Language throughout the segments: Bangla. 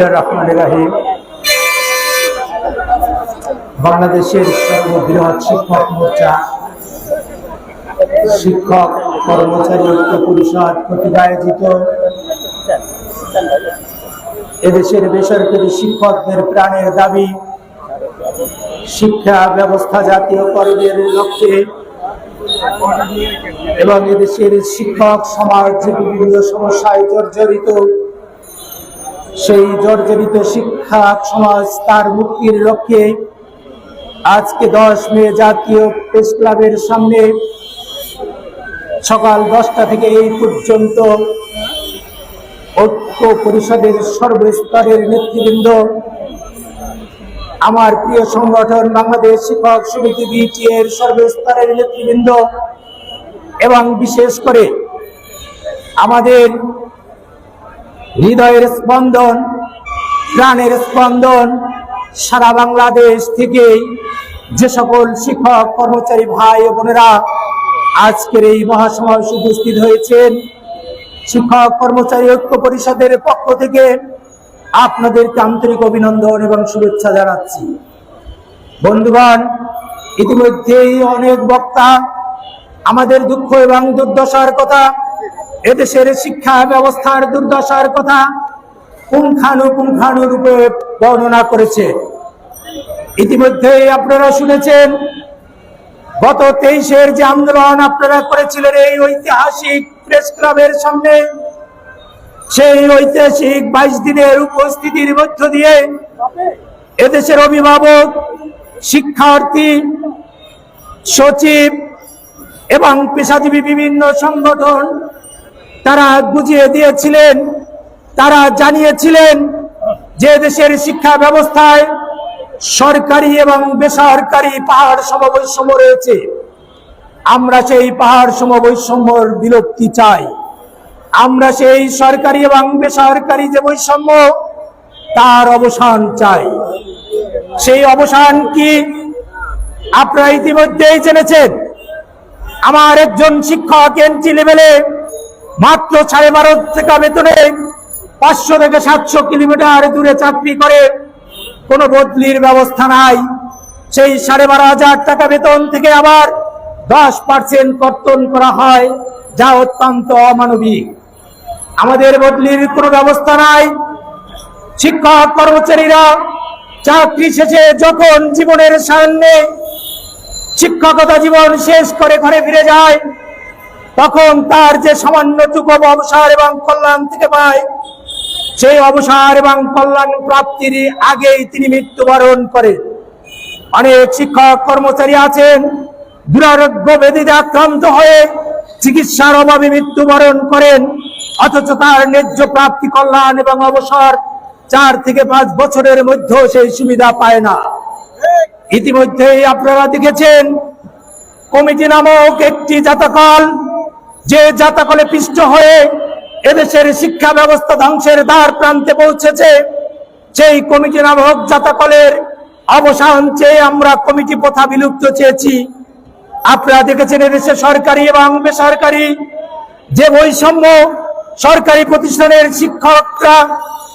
বিসমিল্লাহ রহমান রাহিম। বাংলাদেশের সর্ববৃহৎ শিক্ষক মোর্চা, শিক্ষক, কর্মচারী ঐক্য পরিষদ কর্তৃক আয়োজিত এদেশের বেসরকারি শিক্ষকদের প্রাণের দাবি, শিক্ষা ব্যবস্থা জাতীয় জাতীয়করণের লক্ষ্যে এবং এদেশের শিক্ষক সমাজ বিভিন্ন সমস্যায় জর্জরিত সেই জর্জরিত শিক্ষা সমাজ তার মুক্তির লক্ষ্যে আজকে দশ মে জাতীয় প্রেস ক্লাবের সামনে সকাল দশটা থেকে এই পর্যন্ত ঐক্য পরিষদের সর্বস্তরের নেতৃবৃন্দ, আমার প্রিয় সংগঠন বাংলাদেশ শিক্ষক সমিতি বিটি এর সর্বস্তরের নেতৃবৃন্দ এবং বিশেষ করে আমাদের হৃদয়ের স্পন্দন, প্রাণের স্পন্দন সারা বাংলাদেশ থেকে যে সকল শিক্ষক, কর্মচারী ভাই বোনেরা আজকের এই মহাসমাবেশে উপস্থিত হয়েছেন, শিক্ষক, কর্মচারী ঐক্য পরিষদের পক্ষ থেকে আপনাদেরকে আন্তরিক অভিনন্দন এবং শুভেচ্ছা জানাচ্ছি। বন্ধুগণ, ইতিমধ্যেই অনেক বক্তা আমাদের দুঃখ এবং দুর্দশার কথা এদেশের শিক্ষা ব্যবস্থার দুর্দশার কথা পুঙ্খানুপুঙ্খানু রূপে বর্ণনা করেছে। ইতিমধ্যেই আপনারা শুনেছেন, গত তেইশের যে আন্দোলন আপনারা করেছিলেন এই ঐতিহাসিক প্রেস ক্লাবের সামনে, সেই ঐতিহাসিক বাইশ দিনের উপস্থিতির মধ্য দিয়ে এদেশের অভিভাবক, শিক্ষার্থী, সচিব এবং পেশাজীবী বিভিন্ন সংগঠন তারা বুঝিয়ে দিয়েছিলেন, তারা জানিয়েছিলেন যে দেশের শিক্ষা ব্যবস্থায় সরকারি এবং বেসরকারি পাহাড় সমবৈষম্য রয়েছে। আমরা সেই পাহাড় সমবৈষম্যর বিলুপ্তি চাই। আমরা সেই সরকারি এবং বেসরকারি যে বৈষম্য, তার অবসান চাই। সেই অবসান কি আপনারা ইতিমধ্যেই জেনেছেন? আমার একজন শিক্ষক এনটি লেভেলে মাত্র সাড়ে বারো টাকা বেতনে পাঁচশো থেকে সাতশো কিলোমিটার দূরে চাকরি করে কোনো বদলির ব্যবস্থা নাই। সেই সাড়ে বারো হাজার টাকা বেতন থেকে আবার দশ পার্সেন্ট কর্তন করা হয়, যা অত্যন্ত অমানবিক। আমাদের বদলির কোনো ব্যবস্থা নাই। শিক্ষক, কর্মচারীরা চাকরি শেষে যখন জীবনের সামনে শিক্ষকতা জীবন শেষ করে ঘরে ফিরে যায় তখন তার যে সামান্যটুকু অবসর এবং কল্যাণ থেকে পায়, সেই অবসর এবং কল্যাণ প্রাপ্তির আগেই তিনি মৃত্যুবরণ করেন অনেক শিক্ষক, কর্মচারী আছেন, দুরারোগ্য ব্যাধিতে আক্রান্ত হয়ে চিকিৎসার অভাবে মৃত্যুবরণ করেন, অথচ তার ন্যায্য প্রাপ্তি, কল্যাণ এবং অবসর চার থেকে পাঁচ বছরের মধ্যেও সেই সুবিধা পায় না। ইতিমধ্যেই আপনারা দেখেছেন, কমিটি নামক একটি জাতকল যে জাতকলে পিষ্ট হয়ে এদেশের শিক্ষা ব্যবস্থা ধ্বংসের দ্বার প্রান্তে পৌঁছেছে, সেই কমিটি নামক জাতকলের অবসান চেয়ে আমরা কমিটি প্রথা বিলুপ্ত চেয়েছি। আপনারা দেখেছেন এদেশে সরকারি এবং বেসরকারি যে বৈষম্য সরকারি প্রতিষ্ঠানের শিক্ষকরা,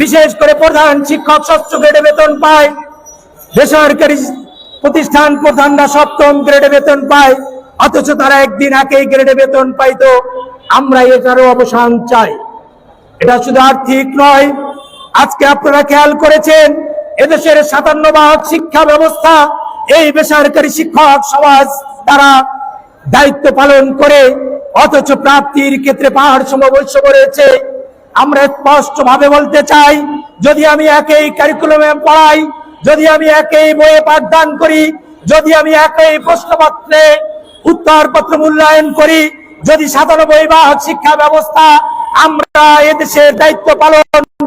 বিশেষ করে প্রধান শিক্ষক ষষ্ঠ গ্রেডে বেতন পায়, বেসরকারি প্রতিষ্ঠান প্রধানরা সপ্তম গ্রেডে বেতন পায় অথচ তারা একদিন একই গ্রেডে বেতন পাইতো। আমরা এটারও অবসান চাই। এটা শুধু আর্থিক নয়। আজকে আপনারা খেয়াল করেছেন, এদেশের সাতান্ন ভাগ শিক্ষা ব্যবস্থা, এই বেসরকারি শিক্ষক সমাজ তারা দায়িত্ব পালন করে, অথচ প্রাপ্তির ক্ষেত্রে পাহাড় সমবৈশ্য রয়েছে আমরা স্পষ্ট ভাবে বলতে চাই, যদি আমি একই কারিকুলামে পড়াই, যদি আমি একই বইয়ে পাঠদান করি, যদি আমি একই প্রশ্নপত্রে উত্তরপত্র মূল্যায়ন করি। যদি সাতানব্বই ভাগ শিক্ষা ব্যবস্থা আমরা এদেশের দায়িত্ব পালন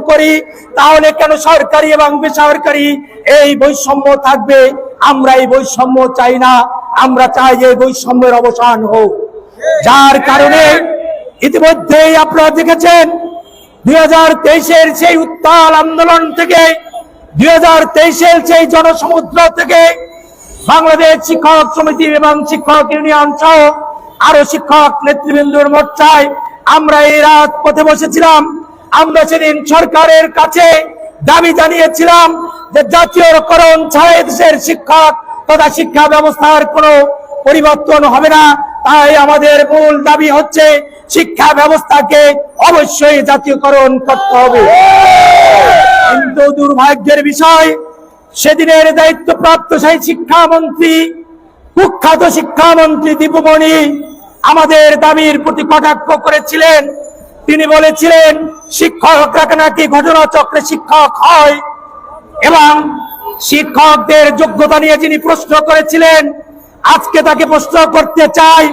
করি, তাহলে কেন সরকারি এবং বেসরকারি এই বৈষম্য থাকবে? আমরা এই বৈষম্য চাই না। আমরা চাই যে বৈষম্যের অবসান হোক। যার কারণে ইতিমধ্যেই আপনারা দেখেছেন, দুই হাজার তেইশের সেই উত্তাল আন্দোলন থেকে, দুই হাজার তেইশের সেই জনসমুদ্র থেকে বাংলাদেশ শিক্ষক সমিতি এবং শিক্ষক ইউনিয়ন সহ আরও শিক্ষক নেতৃবৃন্দুর মোর্চায় আমরা এই রাত পথে বসেছিলাম। আমরা সেদিন সরকারের কাছে দাবি জানিয়েছিলাম যে জাতীয়করণ ছাড়া দেশের শিক্ষক তথা শিক্ষা ব্যবস্থার কোনো পরিবর্তন হবে না। তাই আমাদের মূল দাবি হচ্ছে শিক্ষা ব্যবস্থাকে অবশ্যই জাতীয়করণ করতে হবে। কিন্তু দুর্ভাগ্যের বিষয় সেদিনের দায়িত্বপ্রাপ্ত সেই শিক্ষামন্ত্রী, কুখ্যাত শিক্ষামন্ত্রী দীপমণি আমাদের দাবির প্রতি কটাক্ষ করেছিলেন। তিনি বলেছিলেন শিক্ষকরা নাকি ঘটনাচক্রে শিক্ষক হয়? এবং শিক্ষকদের যোগ্যতা নিয়ে যিনি প্রশ্ন করেছিলেন, আজকে তাকে প্রশ্ন করতে চাই,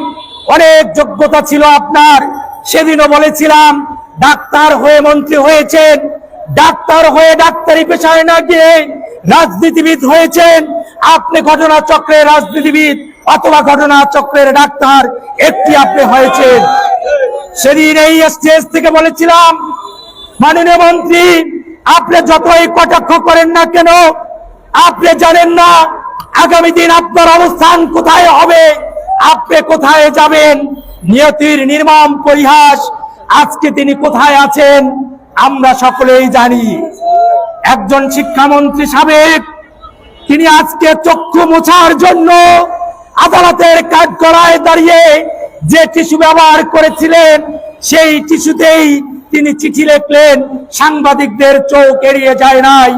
অনেক যোগ্যতা ছিল আপনার। সেদিনও বলেছিলাম, ডাক্তার হয়ে মন্ত্রী হয়েছেন। ডাক্তার হয়ে ডাক্তারি পেশায় না গিয়ে রাজনীতিবিদ হয়েছেন। আপনি ঘটনা চক্রের রাজনীতিবিদ অথবা ঘটনা চক্রের ডাক্তার, একটি আপনি হয়েছেন। সেদিন এই স্টেজ থেকে বলেছিলাম, মাননীয় মন্ত্রী, আপনি যতই কটাক্ষ করেন না কেন, আপনি জানেন না আগামী দিন আপনার অবস্থান কোথায় হবে, আপনি কোথায় যাবেন। নিয়তির নির্মম পরিহাস, আজকে তিনি কোথায় আছেন, আমরা সকলেই জানি। একজন শিক্ষামন্ত্রী সাবেক, তিনি আজকে চক্ষু মোছার জন্য আদালতের কাঠগড়ায় দাঁড়িয়ে যে টিস্যু ব্যবহার করেছিলেন, সেই টিস্যুতেই তিনি চিঠি লিখলেন, সাংবাদিকদের চোখ এড়িয়ে যায় নাই।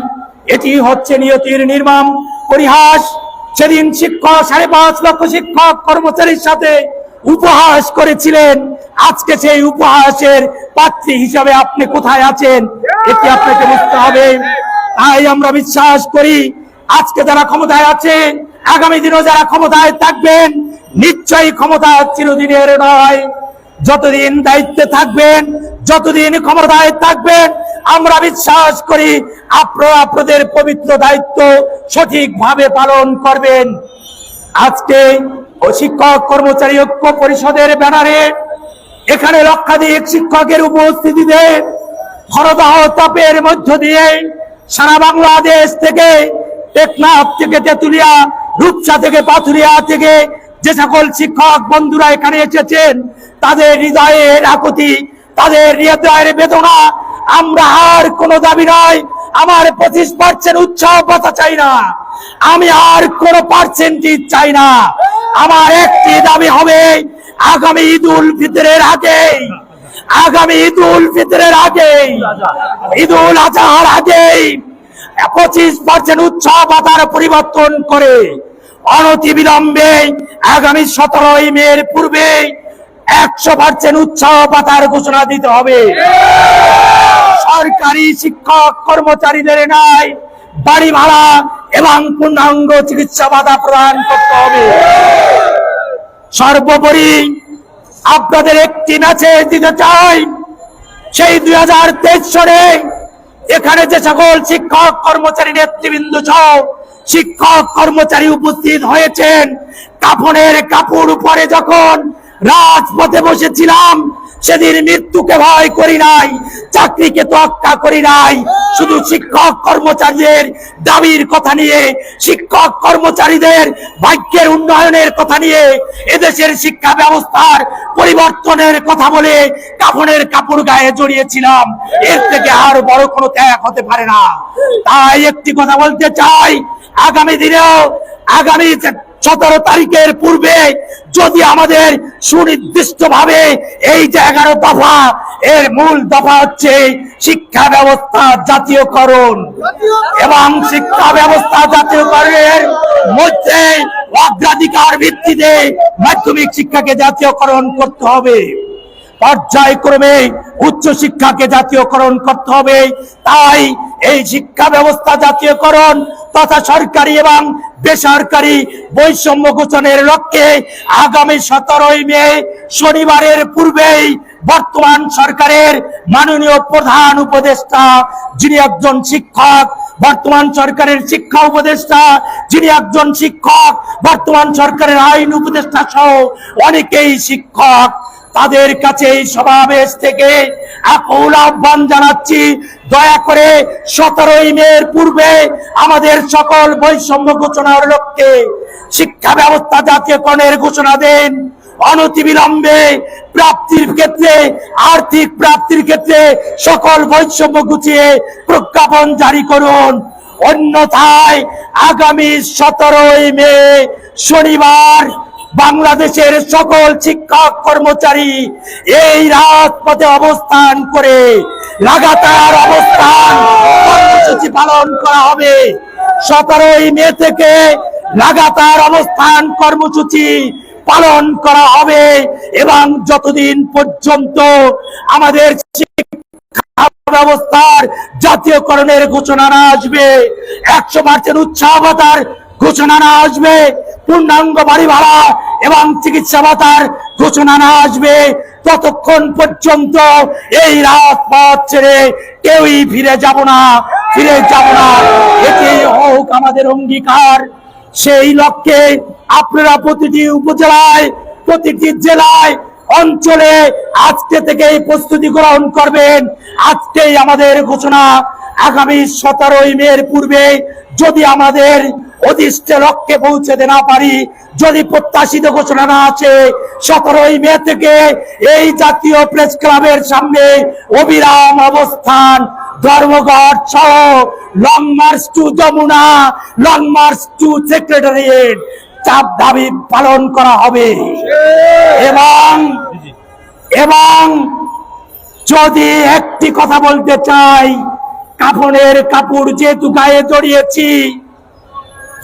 এটি হচ্ছে নিয়তির নির্মম পরিহাস। সেদিন শিক্ষক, সাড়ে পাঁচ লক্ষ শিক্ষক কর্মচারীর সাথে উপহাস করেছিলেন। আজকে সেই উপহাসের পাত্রী হিসাবে আপনি কোথায় আছেন? এটি আপনাকে বুঝতে হবে। তাই আমরা বিশ্বাস করি, আজকে যারা ক্ষমতায় আছে আগামী দিনও যারা ক্ষমতায় থাকবেন, নিশ্চয়ই ক্ষমতা চিরদিনের নয়। যতদিন দায়িত্বে থাকবেন, যতদিন ক্ষমতায় থাকবেন, আমরা বিশ্বাস করি আপনারা আপনাদের পবিত্র দায়িত্ব সঠিকভাবে পালন করবেন। আজকে ও শিক্ষক, কর্মচারী ঐক্য পরিষদের ব্যানারে এখানে লক্ষাধিক শিক্ষকের উপস্থিতিতে খরদাহ তাপের মধ্য দিয়ে সারা বাংলাদেশ থেকে টেকনাফ থেকে তেতুলিয়া, রূপসা থেকে পাথুরিয়া থেকে যে সকল শিক্ষক বন্ধুরা এখানে এসেছেন, তাদের হৃদয়ের আকুতি, তাদের হৃদয়ের বেদনা, আমরা আর কোনো দাবি নয়, আমার পঁচিশ পার্সেন্ট উৎসাহ চাই না, আমি আর কোন পার্সেন্টেজ চাই না। আমার একটি দাবি হবে, আগামী ঈদ উল ফিতরের আগে, আগামী ঈদ উল ফিতরের আগে ঈদ উল আজহার আগে পঁচিশ পার্সেন্ট উৎসাহ পাতার পরিবর্তন করে অনতি বিলম্বে আগামী সতেরোই মের পূর্বে একশো পার্সেন্ট উৎসাহ পাতার ঘোষণা দিতে হবে। সরকারি শিক্ষক কর্মচারীদের নাই বাড়ি ভাড়া এবং পূর্ণাঙ্গ চিকিৎসা বাধা প্রদান করতে হবে। সর্বোপরি আপনাদের একটি মেসেজ দিতে চাই। সেই দুই হাজার তেইশ সনে এখানে যে সকল শিক্ষক, কর্মচারী, নেতৃবৃন্দ সহ শিক্ষক, কর্মচারী উপস্থিত হয়েছেন কাপড়ের কাপড় উপরে যখন রাজপথে বসেছিলাম সেদিন মৃত্যুকে ভয় করি নাই, চাকরিকে তোয়াক্কা করি নাই। শুধু শিক্ষক কর্মচারীদের দাবির কথা নিয়ে, শিক্ষক কর্মচারীদের ভাগ্যের উন্নয়নের কথা নিয়ে, এদেশের শিক্ষা ব্যবস্থার পরিবর্তনের কথা বলে কাপড়ের কাপড় গায়ে জড়িয়েছিলাম। এর থেকে আর বড় কোনো ত্যাগ হতে পারে না। তাই একটি কথা বলতে চাই, আগামী দিনেও, আগামী সতেরো তারিখের পূর্বে যদি আমাদের সুনির্দিষ্ট ভাবে এই যে এগারো দফা, এর মূল দফা হচ্ছে শিক্ষা ব্যবস্থা জাতীয়করণ। এবং শিক্ষা ব্যবস্থা জাতীয়করণের মধ্যে অগ্রাধিকার ভিত্তিতে মাধ্যমিক শিক্ষাকে জাতীয়করণ করতে হবে। পর্যায়ক্রমে উচ্চ শিক্ষাকে জাতীয়করণ করতে হবে। তাই এই শিক্ষা ব্যবস্থা জাতীয়করণ তথা সরকারি এবং বেসরকারি বৈষম্য ঘোষণের লক্ষ্যে আগামী সতেরোই মে শনিবারের পূর্বেই বর্তমান সরকারের মাননীয় প্রধান উপদেষ্টা যিনি একজন শিক্ষক, বর্তমান সরকারের শিক্ষা উপদেষ্টা যিনি একজন শিক্ষক, বর্তমান সরকারের আইন উপদেষ্টা সহ অনেকেই শিক্ষক। তাদের কাছে এই সমাবেশ থেকে আকুল আহ্বান জানাচ্ছি। দয়া করে সতেরোই মের পূর্বে আমাদের সকল বৈষম্য ঘোষণার লক্ষ্যে শিক্ষা ব্যবস্থা জাতীয়করণের ঘোষণা দেন। অনতিবিলম্বে প্রাপ্তির ক্ষেত্রে, আর্থিক প্রাপ্তির ক্ষেত্রে সকল বৈষম্য গুছিয়ে প্রজ্ঞাপন জারি করুন। অন্যথায় আগামী সতেরোই মে শনিবার বাংলাদেশের সকল শিক্ষক কর্মচারী এই রাজপথে অবস্থান করে লাগাতার অবস্থান কর্মসূচি পালন করা হবে। সতেরোই মে থেকে লাগাতার অবস্থান কর্মসূচি পালন করা হবে এবং যতদিন পর্যন্ত আমাদের ব্যবস্থার জাতীয়করণের ঘোষণা না আসবে, একশো পার্সেন্ট উৎসাহ ঘোষণা না আসবে, পূর্ণাঙ্গ বাড়ি ভাড়া এবং চিকিৎসা ভাতার ঘোষণা না আসবে। ততক্ষণ পর্যন্ত এই রাজপথ ছেড়ে কেউই ফিরে যাব না, ফিরে যাব না। এটি হোক আমাদের অঙ্গীকার, সেই লক্ষ্যে আপনারা প্রতিটি উপজেলায়, প্রতিটি জেলায়, অঞ্চলে আজকে থেকে প্রস্তুতি গ্রহণ করবেন। আজকেই আমাদের ঘোষণা, আগামী সতেরোই মের পূর্বে যদি আমাদের অদিষ্ট লক্ষ্যে পৌঁছতে না পারি। যদি প্রত্যাশিত ঘোষণা না আছে সতেরোই মে থেকে এই জাতীয় প্রেস ক্লাবের সামনে অবিরাম অবস্থান। ধর্মঘট সহ long march to Jamuna long march to secretariat চাপ দাবি পালন করা হবে। এবং এবং যদি একটি কথা বলতে চাই, কাফনের কাপড় যেহেতু গায়ে জড়িয়েছি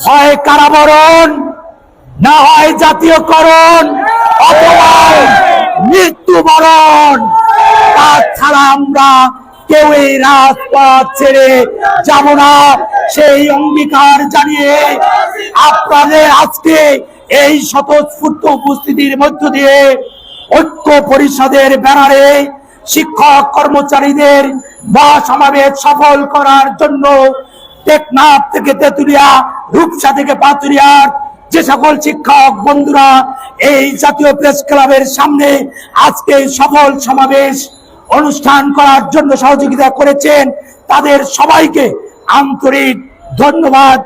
হয় কারাবরণ, না হয় জাতীয়করণ মৃত্যুবরণ। তাছাড়া আমরা কেউ এই রাজপথ ছেড়ে যাব না। সেই অঙ্গীকার জানিয়ে আপনাদের আজকে এই স্বতঃস্ফূর্ত উপস্থিতির মধ্য দিয়ে ঐক্য পরিষদের ব্যানারে শিক্ষক কর্মচারীদের বা সমাবেশ সফল করার জন্য টেকনাফ থেকে তেতুলিয়া রূপসা থেকে পাতুরিয়ার যে সকল শিক্ষক বন্ধুরা এই জাতীয় প্রেস ক্লাবের সামনে আজকে সফল সমাবেশ অনুষ্ঠান করার জন্য সহযোগিতা করেছেন, তাদের সবাইকে আন্তরিক ধন্যবাদ।